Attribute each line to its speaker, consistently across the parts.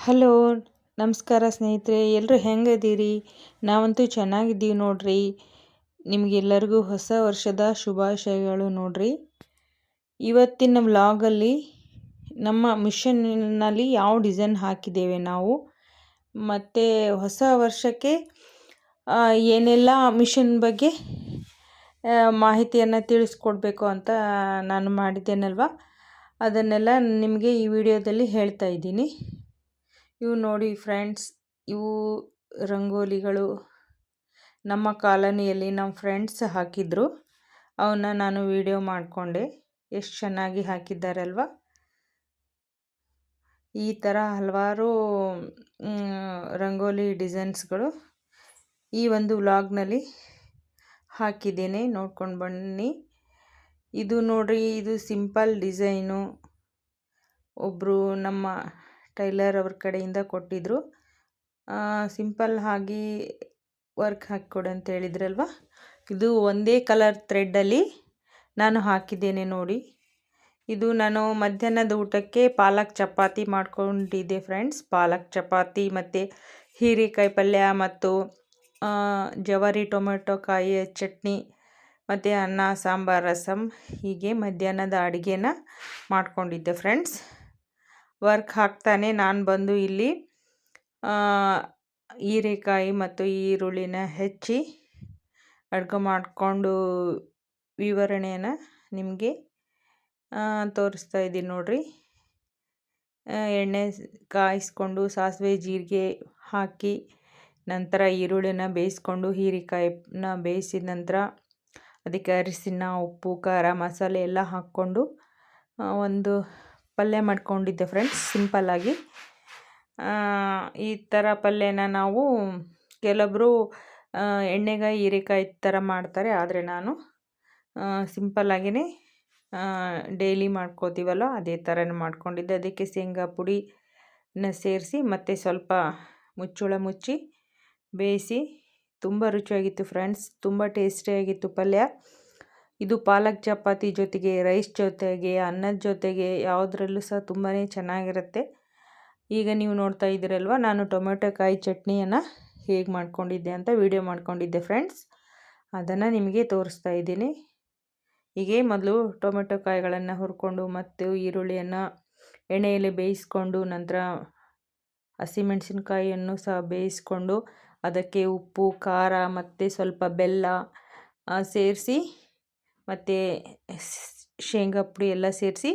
Speaker 1: Hello, ನಮಸ್ಕಾರ ಸ್ನೇಹಿತರೆ. ಎಲ್ಲರೂ ಹೆಂಗದೀರಿ? ನಾವಂತೂ ಚೆನ್ನಾಗಿದ್ದೀವಿ ನೋಡ್ರಿ. ನಿಮಗೆಲ್ಲರಿಗೂ ಹೊಸ ವರ್ಷದ ಶುಭಾಶಯಗಳು ನೋಡ್ರಿ. ಇವತ್ತಿನ ವ್ಲಾಗಲ್ಲಿ ನಮ್ಮ ಮಿಷನ್ನಲ್ಲಿ ಯಾವ ಡಿಸೈನ್ ಹಾಕಿದ್ದೇವೆ ನಾವು? ಮತ್ತು ಹೊಸ ವರ್ಷಕ್ಕೆ ಏನೆಲ್ಲ ಮಿಷನ್ ಬಗ್ಗೆ ಮಾಹಿತಿಯನ್ನು ತಿಳಿಸ್ಕೊಡ್ಬೇಕು ಅಂತ ನಾನು ಮಾಡಿದ್ದೇನಲ್ವ? ಅದನ್ನೆಲ್ಲ ನಿಮಗೆ ಈ ವಿಡಿಯೋದಲ್ಲಿ ಹೇಳ್ತಾ ಇದ್ದೀನಿ. ಇವು ನೋಡಿ ಫ್ರೆಂಡ್ಸ್, ಇವು ರಂಗೋಲಿಗಳು. ನಮ್ಮ ಕಾಲೋನಿಯಲ್ಲಿ ನಮ್ಮ ಫ್ರೆಂಡ್ಸ್ ಹಾಕಿದ್ರು. ಅವನ್ನ ನಾನು ವಿಡಿಯೋ ಮಾಡಿಕೊಂಡೆ. ಎಷ್ಟು ಚೆನ್ನಾಗಿ ಹಾಕಿದ್ದಾರಲ್ವ? ಈ ಥರ ಹಲವಾರು ರಂಗೋಲಿ ಡಿಸೈನ್ಸ್ಗಳು ಈ ಒಂದು ವ್ಲಾಗ್ನಲ್ಲಿ ಹಾಕಿದ್ದೇನೆ. ನೋಡ್ಕೊಂಡು ಬನ್ನಿ. ಇದು ನೋಡ್ರಿ, ಇದು ಸಿಂಪಲ್ ಡಿಸೈನು. ಒಬ್ಬರು ನಮ್ಮ ಟೈಲರ್ ಅವ್ರ ಕಡೆಯಿಂದ ಕೊಟ್ಟಿದ್ದರು ಸಿಂಪಲ್ ಆಗಿ ವರ್ಕ್ ಹಾಕಿಕೊಡು ಅಂತ ಹೇಳಿದ್ರಲ್ವ? ಇದು ಒಂದೇ ಕಲರ್ ಥ್ರೆಡ್ಡಲ್ಲಿ ನಾನು ಹಾಕಿದ್ದೇನೆ ನೋಡಿ. ಇದು ನಾನು ಮಧ್ಯಾಹ್ನದ ಊಟಕ್ಕೆ ಪಾಲಕ್ ಚಪಾತಿ ಮಾಡ್ಕೊಂಡಿದ್ದೆ ಫ್ರೆಂಡ್ಸ್ ಪಾಲಕ್ ಚಪಾತಿ ಮತ್ತು ಹೀರೆಕಾಯಿ ಪಲ್ಯ ಮತ್ತು ಜವಾರಿ ಟೊಮೆಟೊ ಕಾಯಿಯ ಚಟ್ನಿ ಮತ್ತು ಅನ್ನ, ಸಾಂಬಾರ್ ರಸಮ್ ಹೀಗೆ ಮಧ್ಯಾಹ್ನದ ಅಡುಗೆನ ಮಾಡಿಕೊಂಡಿದ್ದೆ ಫ್ರೆಂಡ್ಸ್ ವರ್ಕ್ ಹಾಕ್ತಾನೆ ನಾನು ಬಂದು ಇಲ್ಲಿ ಹೀರೆಕಾಯಿ ಮತ್ತು ಈರುಳ್ಳಿನ ಹೆಚ್ಚಿ ಅಡುಗೆ ಮಾಡಿಕೊಂಡು ವಿವರಣೆಯನ್ನು ನಿಮಗೆ ತೋರಿಸ್ತಾ ಇದ್ದೀನಿ ನೋಡಿರಿ. ಎಣ್ಣೆ ಕಾಯಿಸ್ಕೊಂಡು ಸಾಸಿವೆ ಜೀರಿಗೆ ಹಾಕಿ ನಂತರ ಈರುಳ್ಳಿನ ಬೇಯಿಸ್ಕೊಂಡು ಹೀರೆಕಾಯಿನ ಬೇಯಿಸಿದ ನಂತರ ಅದಕ್ಕೆ ಅರಿಶಿನ, ಉಪ್ಪು, ಖಾರ, ಮಸಾಲೆ ಎಲ್ಲ ಹಾಕ್ಕೊಂಡು ಒಂದು ಪಲ್ಯ ಮಾಡ್ಕೊಂಡಿದ್ದೆ ಫ್ರೆಂಡ್ಸ್ ಸಿಂಪಲ್ಲಾಗಿ ಈ ಥರ ಪಲ್ಯನ ನಾವು ಕೆಲವೊಬ್ಬರು ಎಣ್ಣೆಗಾಯಿ, ಹೀರೆಕಾಯಿ ಥರ ಮಾಡ್ತಾರೆ, ಆದರೆ ನಾನು ಸಿಂಪಲ್ಲಾಗಿಯೇ ಡೈಲಿ ಮಾಡ್ಕೋತೀವಲ್ಲ ಅದೇ ಥರನೇ ಮಾಡ್ಕೊಂಡಿದ್ದೆ. ಅದಕ್ಕೆ ಶೇಂಗಾ ಪುಡಿನ ಸೇರಿಸಿ ಮತ್ತು ಸ್ವಲ್ಪ ಮುಚ್ಚುಳ ಮುಚ್ಚಿ ಬೇಯಿಸಿ, ತುಂಬ ರುಚಿಯಾಗಿತ್ತು ಫ್ರೆಂಡ್ಸ್ ತುಂಬ ಟೇಸ್ಟಿಯಾಗಿತ್ತು ಪಲ್ಯ. ಇದು ಪಾಲಕ್ ಚಪಾತಿ ಜೊತೆಗೆ ರೈಸ್ ಜೊತೆಗೆ, ಅನ್ನದ ಜೊತೆಗೆ ಯಾವುದ್ರಲ್ಲೂ ಸಹ ತುಂಬಾ ಚೆನ್ನಾಗಿರುತ್ತೆ. ಈಗ ನೀವು ನೋಡ್ತಾ ಇದ್ದೀರಲ್ವ, ನಾನು ಟೊಮೆಟೊ ಕಾಯಿ ಚಟ್ನಿಯನ್ನು ಹೇಗೆ ಮಾಡ್ಕೊಂಡಿದ್ದೆ ಅಂತ ವಿಡಿಯೋ ಮಾಡ್ಕೊಂಡಿದ್ದೆ ಫ್ರೆಂಡ್ಸ್ ಅದನ್ನು ನಿಮಗೆ ತೋರಿಸ್ತಾ ಇದ್ದೀನಿ. ಹೀಗೆ ಮೊದಲು ಟೊಮೆಟೊ ಕಾಯಿಗಳನ್ನು ಹುರ್ಕೊಂಡು ಮತ್ತು ಈರುಳ್ಳಿಯನ್ನು ಎಣ್ಣೆಯಲ್ಲಿ ಬೇಯಿಸ್ಕೊಂಡು ನಂತರ ಹಸಿಮೆಣಸಿನ್ಕಾಯಿಯನ್ನು ಸಹ ಬೇಯಿಸ್ಕೊಂಡು ಅದಕ್ಕೆ ಉಪ್ಪು, ಖಾರ ಮತ್ತು ಸ್ವಲ್ಪ ಬೆಲ್ಲ ಸೇರಿಸಿ ಮತ್ತು ಶೇಂಗಾ ಪುಡಿ ಎಲ್ಲ ಸೇರಿಸಿ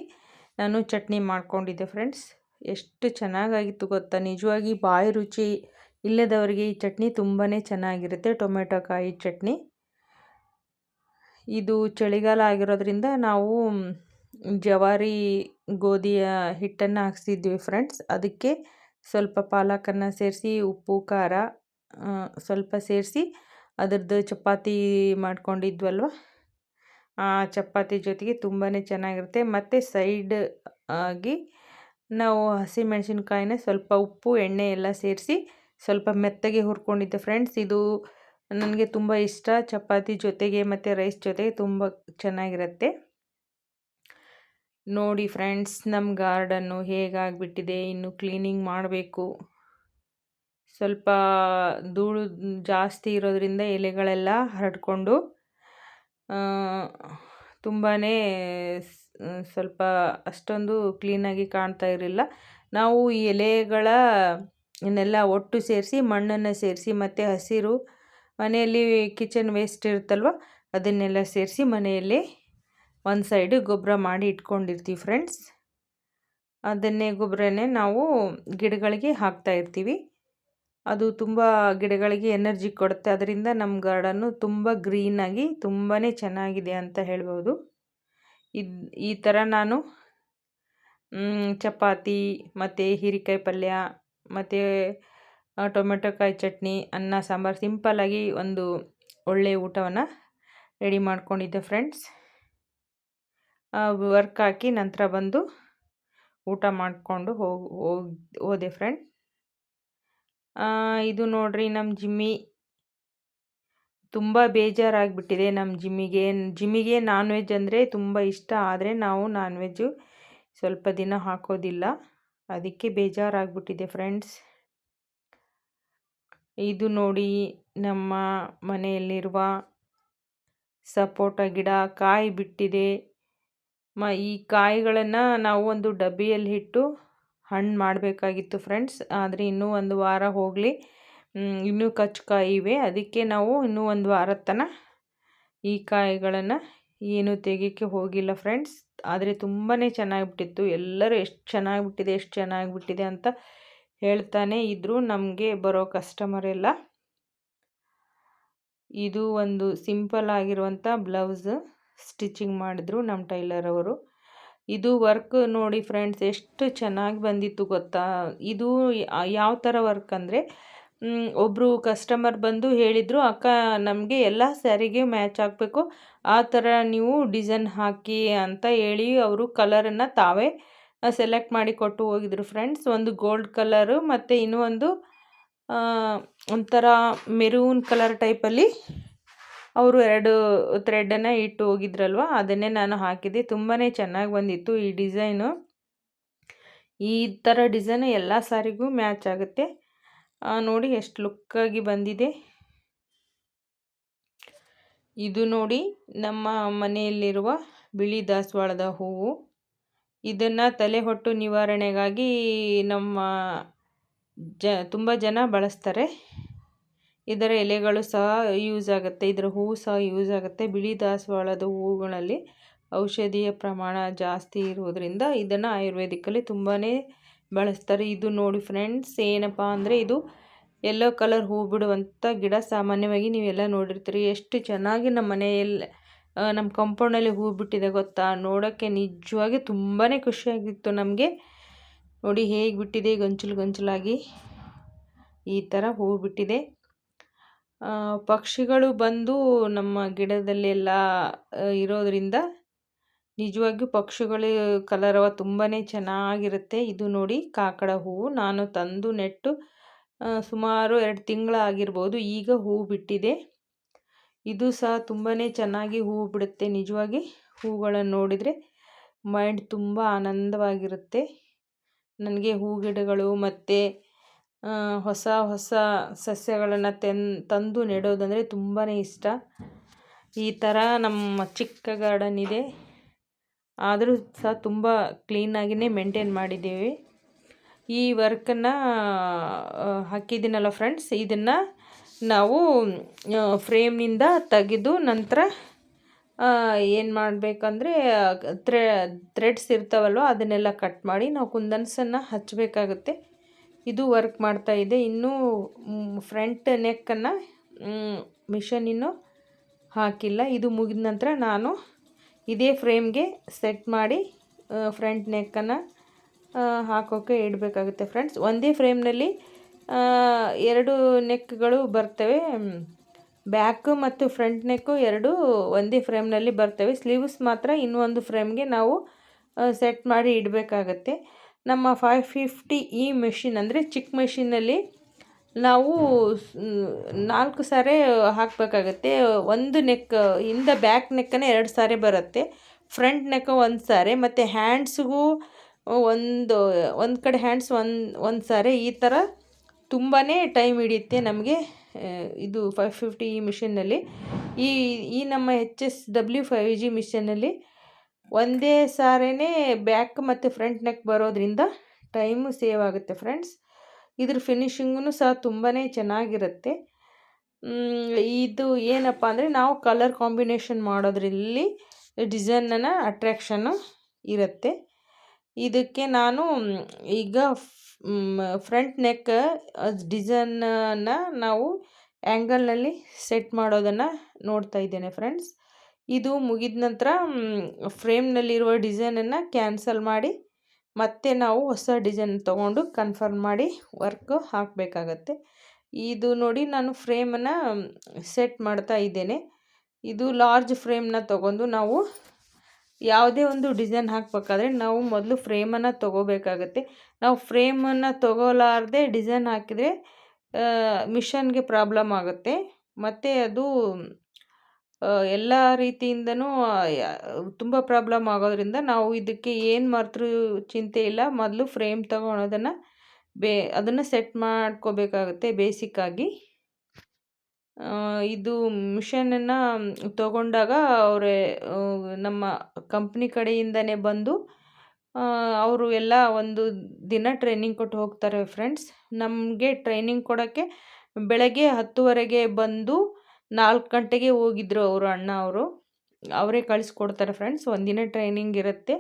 Speaker 1: ನಾನು ಚಟ್ನಿ ಮಾಡ್ಕೊಂಡಿದ್ದೆ ಫ್ರೆಂಡ್ಸ್. ಎಷ್ಟು ಚೆನ್ನಾಗಾಗಿತ್ತು ಗೊತ್ತಾ? ನಿಜವಾಗಿ ಬಾಯಿ ರುಚಿ ಇಲ್ಲದವರಿಗೆ ಈ ಚಟ್ನಿ ತುಂಬಾ ಚೆನ್ನಾಗಿರುತ್ತೆ, ಟೊಮೆಟೊ ಕಾಯಿ ಚಟ್ನಿ. ಇದು ಚಳಿಗಾಲ ಆಗಿರೋದ್ರಿಂದ ನಾವು ಜವಾರಿ ಗೋಧಿಯ ಹಿಟ್ಟನ್ನು ಹಾಕ್ಸಿದ್ವಿ ಫ್ರೆಂಡ್ಸ್. ಅದಕ್ಕೆ ಸ್ವಲ್ಪ ಪಾಲಕನ್ನು ಸೇರಿಸಿ ಉಪ್ಪು, ಖಾರ ಸ್ವಲ್ಪ ಸೇರಿಸಿ ಅದರದ್ದು ಚಪಾತಿ ಮಾಡ್ಕೊಂಡಿದ್ವಲ್ವ? ಚಪಾತಿ ಜೊತೆಗೆ ತುಂಬಾ ಚೆನ್ನಾಗಿರುತ್ತೆ. ಮತ್ತು ಸೈಡ್, ಆಗಿ ನಾವು ಹಸಿಮೆಣಸಿನ್ಕಾಯಿನ ಸ್ವಲ್ಪ ಉಪ್ಪು, ಎಣ್ಣೆ ಎಲ್ಲ ಸೇರಿಸಿ ಸ್ವಲ್ಪ ಮೆತ್ತಗೆ ಹುರ್ಕೊಂಡಿದ್ದೆ ಫ್ರೆಂಡ್ಸ್ ಇದು ನನಗೆ ತುಂಬ ಇಷ್ಟ. ಚಪಾತಿ ಜೊತೆಗೆ ಮತ್ತು ರೈಸ್ ಜೊತೆಗೆ ತುಂಬ ಚೆನ್ನಾಗಿರುತ್ತೆ. ನೋಡಿ ಫ್ರೆಂಡ್ಸ್ ನಮ್ಮ ಗಾರ್ಡನ್ನು ಹೇಗಾಗಿಬಿಟ್ಟಿದೆ? ಇನ್ನು ಕ್ಲೀನಿಂಗ್ ಮಾಡಬೇಕು. ಸ್ವಲ್ಪ ಧೂಳು ಜಾಸ್ತಿ ಇರೋದ್ರಿಂದ ಎಲೆಗಳೆಲ್ಲ ಹರಡ್ಕೊಂಡು ತುಂಬಾ ಸ್ವಲ್ಪ ಅಷ್ಟೊಂದು ಕ್ಲೀನಾಗಿ ಕಾಣ್ತಾ ಇರಲಿಲ್ಲ. ನಾವು ಈ ಎಲೆಗಳ ಇನ್ನೆಲ್ಲ ಒಟ್ಟು ಸೇರಿಸಿ, ಮಣ್ಣನ್ನು ಸೇರಿಸಿ ಮತ್ತು ಹಸಿರು ಮನೆಯಲ್ಲಿ ಕಿಚನ್ ವೇಸ್ಟ್ ಇರುತ್ತಲ್ವ, ಅದನ್ನೆಲ್ಲ ಸೇರಿಸಿ ಮನೆಯಲ್ಲಿ ಒಂದು ಸೈಡು ಗೊಬ್ಬರ ಮಾಡಿ ಇಟ್ಕೊಂಡಿರ್ತೀವಿ ಫ್ರೆಂಡ್ಸ್ ಅದನ್ನೇ ಗೊಬ್ಬರನೇ ನಾವು ಗಿಡಗಳಿಗೆ ಹಾಕ್ತಾ ಇರ್ತೀವಿ. ಅದು ತುಂಬ ಗಿಡಗಳಿಗೆ ಎನರ್ಜಿ ಕೊಡುತ್ತೆ. ಅದರಿಂದ ನಮ್ಮ ಗಾರ್ಡನ್ನು ತುಂಬ ಗ್ರೀನಾಗಿ ತುಂಬಾ ಚೆನ್ನಾಗಿದೆ ಅಂತ ಹೇಳ್ಬೋದು. ಇದು, ಈ ಥರ ನಾನು ಚಪಾತಿ, ಮತ್ತು ಹೀರಿಕಾಯಿ ಪಲ್ಯ, ಮತ್ತು ಟೊಮೆಟೊಕಾಯಿ ಚಟ್ನಿ, ಅನ್ನ, ಸಾಂಬಾರು ಸಿಂಪಲ್ಲಾಗಿ ಒಂದು ಒಳ್ಳೆಯ ಊಟವನ್ನು ರೆಡಿ ಮಾಡ್ಕೊಂಡಿದ್ದೆ ಫ್ರೆಂಡ್ಸ್. ವರ್ಕ್ ಹಾಕಿ ನಂತರ ಬಂದು ಊಟ ಮಾಡಿಕೊಂಡು ಹೋಗಿ ಹೋಗಿ, ಹೋದೆ ಫ್ರೆಂಡ್. ಇದು ನೋಡ್ರಿ ನಮ್ಮ ಜಿಮ್ಮಿ. ತುಂಬ ಬೇಜಾರಾಗಿಬಿಟ್ಟಿದೆ ನಮ್ಮ ಜಿಮ್ಮಿಗೆ. ಜಿಮ್ಮಿಗೆ ನಾನ್ ವೆಜ್ ಅಂದರೆ ತುಂಬ ಇಷ್ಟ, ಆದರೆ ನಾವು ನಾನ್ ವೆಜ್ಜು ಸ್ವಲ್ಪ ದಿನ ಹಾಕೋದಿಲ್ಲ. ಅದಕ್ಕೆ ಬೇಜಾರಾಗಿಬಿಟ್ಟಿದೆ ಫ್ರೆಂಡ್ಸ್ ಇದು ನೋಡಿ ನಮ್ಮ ಮನೆಯಲ್ಲಿರುವ ಸಪೋಟ ಗಿಡ ಕಾಯಿ ಬಿಟ್ಟಿದೆ. ಮ, ಈ ಕಾಯಿಗಳನ್ನು ನಾವು ಒಂದು ಡಬ್ಬಿಯಲ್ಲಿ ಇಟ್ಟು ಹಣ್ಣು ಮಾಡಬೇಕಾಗಿತ್ತು ಫ್ರೆಂಡ್ಸ್. ಆದರೆ ಇನ್ನೂ ಒಂದು ವಾರ ಹೋಗಲಿ. ಇನ್ನೂ ಕಚ್ಚು ಕಾಯಿ ಇವೆ. ಅದಕ್ಕೆ ನಾವು ಇನ್ನೂ ಒಂದು ವಾರದ ತನಕ ಈ ಕಾಯಿಗಳನ್ನು ಏನು ತೆಗಿಯೋಕ್ಕೆ ಹೋಗಿಲ್ಲ ಫ್ರೆಂಡ್ಸ್. ಆದರೆ ತುಂಬಾ ಚೆನ್ನಾಗಿಬಿಟ್ಟಿತ್ತು. ಎಲ್ಲರೂ ಎಷ್ಟು ಚೆನ್ನಾಗಿಬಿಟ್ಟಿದೆ ಎಷ್ಟು ಚೆನ್ನಾಗಿಬಿಟ್ಟಿದೆ ಅಂತ ಹೇಳ್ತಾನೆ ಇದ್ದರೂ ನಮಗೆ ಬರೋ ಕಸ್ಟಮರ್ ಎಲ್ಲ. ಇದು ಒಂದು ಸಿಂಪಲ್ ಆಗಿರುವಂಥ ಬ್ಲೌಸ್ ಸ್ಟಿಚಿಂಗ್ ಮಾಡಿದ್ರು ನಮ್ಮ ಟೈಲರ್ ಅವರು. ಇದು ವರ್ಕ್ ನೋಡಿ ಫ್ರೆಂಡ್ಸ್ ಎಷ್ಟು ಚೆನ್ನಾಗಿ ಬಂದಿತ್ತು ಗೊತ್ತಾ? ಇದು ಯಾವ ಥರ ವರ್ಕ್ ಅಂದರೆ ಒಬ್ಬರು ಕಸ್ಟಮರ್ ಬಂದು ಹೇಳಿದರು, ಅಕ್ಕ, ನಮಗೆ ಎಲ್ಲ ಸ್ಯಾರಿಗೆ ಮ್ಯಾಚ್ ಆಗಬೇಕು. ಆ ಥರ ನೀವು ಡಿಸೈನ್ ಹಾಕಿ ಅಂತ ಹೇಳಿ ಅವರು ಕಲರನ್ನು ತಾವೇ ಸೆಲೆಕ್ಟ್ ಮಾಡಿ ಕೊಟ್ಟು ಹೋಗಿದ್ರು ಫ್ರೆಂಡ್ಸ್ ಒಂದು ಗೋಲ್ಡ್ ಕಲರು ಮತ್ತು ಇನ್ನೂ ಒಂದು ಒಂಥರ ಮೆರೂನ್ ಕಲರ್ ಟೈಪಲ್ಲಿ ಅವರು ಎರಡು ಥ್ರೆಡನ್ನು ಇಟ್ಟು ಹೋಗಿದ್ರಲ್ವ? ಅದನ್ನೇ ನಾನು ಹಾಕಿದೆ ತುಂಬಾ ಚೆನ್ನಾಗಿ ಬಂದಿತ್ತು ಈ ಡಿಸೈನು. ಈ ಥರ ಡಿಸೈನು ಎಲ್ಲ ಸಾರಿಗೂ ಮ್ಯಾಚ್ ಆಗುತ್ತೆ. ನೋಡಿ ಎಷ್ಟು ಲುಕ್ಕಾಗಿ ಬಂದಿದೆ. ಇದು ನೋಡಿ ನಮ್ಮ ಮನೆಯಲ್ಲಿರುವ ಬಿಳಿ ದಾಸವಾಳದ ಹೂವು. ಇದನ್ನು ತಲೆ ಹೊಟ್ಟು ನಿವಾರಣೆಗಾಗಿ ನಮ್ಮ ಜ, ತುಂಬ ಜನ ಬಳಸ್ತಾರೆ. ಇದರ ಎಲೆಗಳು ಸಹ ಯೂಸ್ ಆಗುತ್ತೆ. ಇದರ ಹೂವು ಸಹ ಯೂಸ್ ಆಗುತ್ತೆ. ಬಿಳಿ ದಾಸವಾಳದ ಹೂವುಗಳಲ್ಲಿ ಔಷಧೀಯ ಪ್ರಮಾಣ ಜಾಸ್ತಿ ಇರೋದ್ರಿಂದ ಇದನ್ನು ಆಯುರ್ವೇದಿಕಲ್ಲಿ ತುಂಬಾ ಬಳಸ್ತಾರೆ. ಇದು ನೋಡಿ ಫ್ರೆಂಡ್ಸ್ ಏನಪ್ಪ ಅಂದರೆ ಇದು ಎಲ್ಲೋ ಕಲರ್ ಹೂ ಬಿಡುವಂಥ ಗಿಡ ಸಾಮಾನ್ಯವಾಗಿ ನೀವೆಲ್ಲ ನೋಡಿರ್ತೀರಿ. ಎಷ್ಟು ಚೆನ್ನಾಗಿ ನಮ್ಮ ಮನೆಯಲ್ಲಿ ನಮ್ಮ ಕಂಪೌಂಡಲ್ಲಿ ಹೂ ಬಿಟ್ಟಿದೆ ಗೊತ್ತಾ? ನೋಡೋಕ್ಕೆ ನಿಜವಾಗಿ ತುಂಬಾ ಖುಷಿಯಾಗಿತ್ತು ನಮಗೆ. ನೋಡಿ ಹೇಗೆ ಬಿಟ್ಟಿದೆ, ಗೊಂಚಲು ಗೊಂಚಲಾಗಿ ಈ ಥರ ಹೂ ಬಿಟ್ಟಿದೆ. ಪಕ್ಷಿಗಳು ಬಂದು ನಮ್ಮ ಗಿಡದಲ್ಲೆಲ್ಲ ಇರೋದರಿಂದ ನಿಜವಾಗಿಯೂ ಪಕ್ಷಿಗಳು ಕಲರವ ತುಂಬಾ ಚೆನ್ನಾಗಿರುತ್ತೆ. ಇದು ನೋಡಿ ಕಾಕಡ ಹೂವು ನಾನು ತಂದು ನೆಟ್ಟು ಸುಮಾರು ಎರಡು ತಿಂಗಳಾಗಿರ್ಬೋದು ಈಗ ಹೂ ಬಿಟ್ಟಿದೆ. ಇದು ಸಹ ತುಂಬಾ ಚೆನ್ನಾಗಿ ಹೂವು ಬಿಡುತ್ತೆ. ನಿಜವಾಗಿ ಹೂಗಳನ್ನು ನೋಡಿದರೆ ಮೈಂಡ್ ತುಂಬ ಆನಂದವಾಗಿರುತ್ತೆ. ನನಗೆ ಹೂ ಗಿಡಗಳು ಮತ್ತು ಹೊಸ ಹೊಸ ಸಸ್ಯಗಳನ್ನು ತೆನ್, ತಂದು ನೆಡೋದಂದರೆ ತುಂಬಾ ಇಷ್ಟ. ಈ ಥರ ನಮ್ಮ ಚಿಕ್ಕ ಗಾರ್ಡನ್ ಇದೆ. ಆದರೂ ಸಹ ತುಂಬ ಕ್ಲೀನಾಗಿಯೇ ಮೇಂಟೈನ್ ಮಾಡಿದ್ದೀವಿ. ಈ ವರ್ಕನ್ನು ಹಾಕಿದ್ದೀನಲ್ಲ ಫ್ರೆಂಡ್ಸ್ ಇದನ್ನು ನಾವು ಫ್ರೇಮ್ನಿಂದ ತೆಗೆದು ನಂತರ ಏನು ಮಾಡಬೇಕಂದ್ರೆ ಥ್ರೆ ಥ್ರೆಡ್ಸ್ ಇರ್ತಾವಲ್ವ, ಅದನ್ನೆಲ್ಲ ಕಟ್ ಮಾಡಿ ನಾವು ಕುಂದನ್ಸನ್ನು ಹಚ್ಚಬೇಕಾಗುತ್ತೆ ಇದು ವರ್ಕ್ ಮಾಡ್ತಾ ಇದೆ. ಇನ್ನೂ ಫ್ರಂಟ್ ನೆಕ್ಕನ್ನು ಮಿಷನ್ ಇನ್ನೂ ಹಾಕಿಲ್ಲ. ಇದು ಮುಗಿದ ನಂತರ ನಾನು ಇದೇ ಫ್ರೇಮ್ಗೆ ಸೆಟ್ ಮಾಡಿ ಫ್ರಂಟ್ ನೆಕ್ಕನ್ನು ಹಾಕೋಕ್ಕೆ ಇಡಬೇಕಾಗುತ್ತೆ ಫ್ರೆಂಡ್ಸ್. ಒಂದೇ ಫ್ರೇಮ್ನಲ್ಲಿ ಎರಡು ನೆಕ್ಗಳು ಬರ್ತವೆ. ಬ್ಯಾಕ್ ಮತ್ತು ಫ್ರಂಟ್ ನೆಕ್ಕು ಎರಡು ಒಂದೇ ಫ್ರೇಮ್ನಲ್ಲಿ ಬರ್ತವೆ. ಸ್ಲೀವ್ಸ್ ಮಾತ್ರ ಇನ್ನೊಂದು ಫ್ರೇಮ್ಗೆ ನಾವು ಸೆಟ್ ಮಾಡಿ ಇಡಬೇಕಾಗತ್ತೆ. ನಮ್ಮ ಫೈವ್ ಫಿಫ್ಟಿ ಈ ಮೆಷಿನ್ ಅಂದರೆ ಚಿಕ್ಕ ಮೆಷಿನಲ್ಲಿ ನಾವು ನಾಲ್ಕು ಸಾರಿ ಹಾಕಬೇಕಾಗತ್ತೆ. ಒಂದು ನೆಕ್ ಇಂದ ಬ್ಯಾಕ್ ನೆಕ್ಕನೇ ಎರಡು ಸಾರಿ ಬರುತ್ತೆ. ಫ್ರಂಟ್ ನೆಕ್ ಒಂದು ಸಾರಿ, ಮತ್ತು ಹ್ಯಾಂಡ್ಸ್ಗೂ ಒಂದು ಒಂದು ಕಡೆ ಹ್ಯಾಂಡ್ಸ್ ಒಂದು ಒಂದು ಸಾರಿ. ಈ ಥರ ತುಂಬಾ ಟೈಮ್ ಹಿಡಿಯುತ್ತೆ ನಮಗೆ ಇದು ಫೈವ್ ಫಿಫ್ಟಿ ಈ ಮಿಷಿನ್ನಲ್ಲಿ ಈ ಈ ನಮ್ಮ H S W five G ಮಿಷನ್ನಲ್ಲಿ ಒಂದೇ ಸಾರೇನೇ ಬ್ಯಾಕ್ ಮತ್ತು ಫ್ರಂಟ್ ನೆಕ್ ಬರೋದ್ರಿಂದ ಟೈಮು ಸೇವ್ ಆಗುತ್ತೆ ಫ್ರೆಂಡ್ಸ್. ಇದ್ರ ಫಿನಿಶಿಂಗೂ ಸಹ ತುಂಬಾ ಚೆನ್ನಾಗಿರುತ್ತೆ. ಇದು ಏನಪ್ಪ ಅಂದರೆ ನಾವು ಕಲರ್ ಕಾಂಬಿನೇಷನ್ ಮಾಡೋದ್ರಲ್ಲಿ ಡಿಸೈನನ್ನು ಅಟ್ರ್ಯಾಕ್ಷನ್ನು ಇರುತ್ತೆ. ಇದಕ್ಕೆ ನಾನು ಈಗ ಫ್ರಂಟ್ ನೆಕ್ ಡಿಸೈನನ್ನು ನಾವು ಆ್ಯಂಗಲ್ನಲ್ಲಿ ಸೆಟ್ ಮಾಡೋದನ್ನು ನೋಡ್ತಾ ಇದ್ದೇನೆ ಫ್ರೆಂಡ್ಸ್. ಇದು ಮುಗಿದ ನಂತರ ಫ್ರೇಮ್ನಲ್ಲಿರುವ ಡಿಸೈನನ್ನು ಕ್ಯಾನ್ಸಲ್ ಮಾಡಿ, ಮತ್ತೆ ನಾವು ಹೊಸ ಡಿಸೈನ್ ತೊಗೊಂಡು ಕನ್ಫರ್ಮ್ ಮಾಡಿ ವರ್ಕ್ ಹಾಕಬೇಕಾಗತ್ತೆ. ಇದು ನೋಡಿ ನಾನು ಫ್ರೇಮನ್ನು ಸೆಟ್ ಮಾಡ್ತಾ ಇದ್ದೇನೆ. ಇದು ಲಾರ್ಜ್ ಫ್ರೇಮ್ನ ತೊಗೊಂಡು ನಾವು ಯಾವುದೇ ಒಂದು ಡಿಸೈನ್ ಹಾಕಬೇಕಾದ್ರೆ ನಾವು ಮೊದಲು ಫ್ರೇಮನ್ನು ತೊಗೋಬೇಕಾಗತ್ತೆ. ನಾವು ಫ್ರೇಮನ್ನು ತೊಗೋಲಾರ್ದೆ ಡಿಸೈನ್ ಹಾಕಿದರೆ ಮಿಷನ್ಗೆ ಪ್ರಾಬ್ಲಮ್ ಆಗುತ್ತೆ. ಮತ್ತು ಅದು ಎಲ್ಲ ರೀತಿಯಿಂದನೂ ತುಂಬ ಪ್ರಾಬ್ಲಮ್ ಆಗೋದ್ರಿಂದ ನಾವು ಇದಕ್ಕೆ ಏನು ಮರೆತ್ರೂ ಚಿಂತೆ ಇಲ್ಲ. ಮೊದಲು ಫ್ರೇಮ್ ತಗೊಳೋದನ್ನು ಬೇ, ಅದನ್ನು ಸೆಟ್ ಮಾಡ್ಕೋಬೇಕಾಗುತ್ತೆ ಬೇಸಿಕ್ಕಾಗಿ ಇದು ಮಿಷನನ್ನು ತಗೊಂಡಾಗ ಅವರೇ ನಮ್ಮ ಕಂಪ್ನಿ ಕಡೆಯಿಂದನೇ ಬಂದು ಅವರು ಎಲ್ಲ ಒಂದು ದಿನ ಟ್ರೈನಿಂಗ್ ಕೊಟ್ಟು ಹೋಗ್ತಾರೆ ಫ್ರೆಂಡ್ಸ್. ನಮಗೆ ಟ್ರೈನಿಂಗ್ ಕೊಡೋಕ್ಕೆ ಬೆಳಗ್ಗೆ ಹತ್ತುವರೆಗೆ ಬಂದು ನಾಲ್ಕು ಗಂಟೆಗೆ ಹೋಗಿದ್ರು ಅವರು, ಅಣ್ಣ ಅವರು. ಅವರೇ ಕಳಿಸ್ಕೊಡ್ತಾರೆ ಫ್ರೆಂಡ್ಸ್ ಒಂದಿನ ಟ್ರೈನಿಂಗ್ ಇರುತ್ತೆ.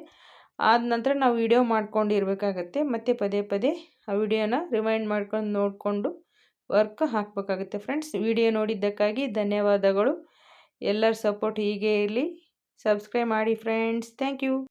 Speaker 1: ಆದ ನಂತರ ನಾವು ವಿಡಿಯೋ ಮಾಡ್ಕೊಂಡು ಇರಬೇಕಾಗತ್ತೆ ಮತ್ತು ಪದೇ ಪದೇ ಆ ವಿಡಿಯೋನ ರಿಮೈಂಡ್ ಮಾಡ್ಕೊಂಡು ನೋಡಿಕೊಂಡು ವರ್ಕ್ ಹಾಕಬೇಕಾಗುತ್ತೆ ಫ್ರೆಂಡ್ಸ್ ವಿಡಿಯೋ ನೋಡಿದ್ದಕ್ಕಾಗಿ ಧನ್ಯವಾದಗಳು. ಎಲ್ಲರ ಸಪೋರ್ಟ್ ಹೀಗೆ ಇರಲಿ. ಸಬ್ಸ್ಕ್ರೈಬ್ ಮಾಡಿ ಫ್ರೆಂಡ್ಸ್ ಥ್ಯಾಂಕ್ ಯು